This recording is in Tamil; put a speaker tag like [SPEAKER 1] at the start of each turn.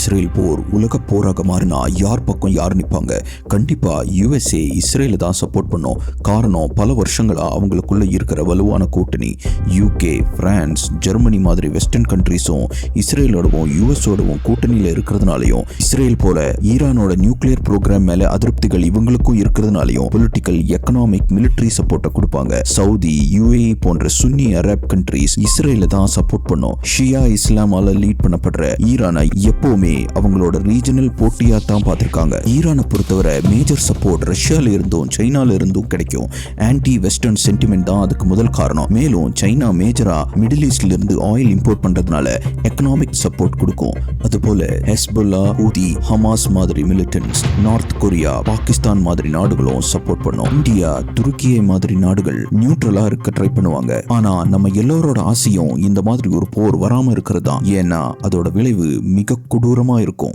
[SPEAKER 1] இஸ்ரேல் போர் உலக போராக மாறினா யார் பக்கம் யார் நிற்பாங்க கண்டிப்பா யுஎஸ்ஏ இஸ்ரேல தான் சப்போர்ட் பண்ணும். காரணம் பல வருஷங்களா அவங்களுக்குள்ள இருக்கிற வலுவான கூட்டணி. யூகே பிரான்ஸ் ஜெர்மனி மாதிரி வெஸ்டர்ன் கண்ட்ரீஸும் இஸ்ரேலோடவும் யுஎஸோடவும் கூட்டணியில இருக்கிறதுனாலையும் இஸ்ரேல் போல ஈரானோட நியூக்ளியர் ப்ரோக்ராம் மேல அதிருப்திகள் இவங்களுக்கும் இருக்கிறதுனாலையும் பொலிட்டிக்கல் எக்கனாமிக் மிலிட்டரி சப்போர்ட்டை கொடுப்பாங்க. சவுதி யுஏ போன்ற சுன்னி அரப் கண்ட்ரீஸ் இஸ்ரேல தான் சப்போர்ட் பண்ணும். ஷியா இஸ்லாமால லீட் பண்ணப்படுற ஈரானை எப்பவுமே அவங்களோட ரீஜனல் போட்டியா தான் பார்த்திருக்காங்க. ஈரானை பொறுத்தவரை மேஜர் சப்போர்ட் ரஷ்யால இருந்தும் சைனால இருந்தும் கிடைக்கும். ஆன்டி வெஸ்டர்ன் சென்டிமெண்ட் தான் அதுக்கு முதல் காரணம். மேலும் சைனா மேஜரா மிடில் ஈஸ்ட்ல இருந்து ஆயில் இம்போர்ட் பண்றதுனால எக்கனாமிக் சப்போர்ட் கொடுக்கும். அதுபோல ஹெஸ்புல்லா ஊதி ஹமாஸ் மாதிரி மிலிட்டன்ஸ் நார்த் கொரியா பாகிஸ்தான் மாதிரி நாடுகளும் சப்போர்ட் பண்ணும். இந்தியா துருக்கியை மாதிரி நாடுகள் நியூட்ரலா இருக்க ட்ரை பண்ணுவாங்க. ஆனா நம்ம எல்லோரோட ஆசையும் இந்த மாதிரி ஒரு போர் வராம இருக்கிறது தான். ஏன்னா அதோட விளைவு மிக கொடூரமாக இருக்கும்